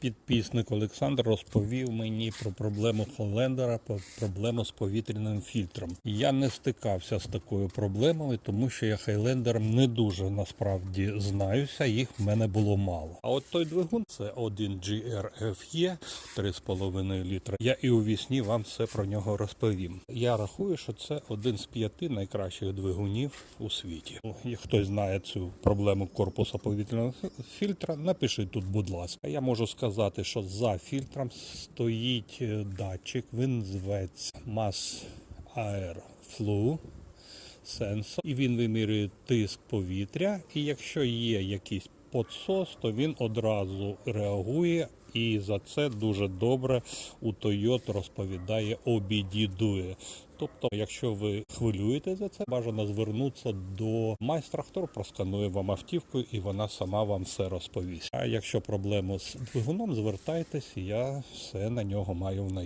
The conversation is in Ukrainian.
Підписник Олександр розповів мені про проблему Холлендера, про проблему з повітряним фільтром. Я не стикався з такою проблемою, тому що я Хайлендером не дуже насправді знаюся, їх в мене було мало. А от той двигун це 1 GRFE 3,5 літра. Я і у вісні вам все про нього розповім. Я рахую, що це один з п'яти найкращих двигунів у світі. Ну, хтось знає цю проблему корпуса повітряного фільтра, напишіть тут, будь ласка. Я можу сказати, що за фільтром стоїть е, датчик, він зветься Mass Air Flow сенсор, і він вимірює тиск повітря. І якщо є якийсь подсос, то він одразу реагує. І за це дуже добре у Toyota розповідає обідідує. Тобто, якщо ви хвилюєте за це, бажано звернутися до майстра, хто просканує вам автівку, і вона сама вам все розповість. А якщо проблеми з двигуном, звертайтесь, я все на нього маю в наявності.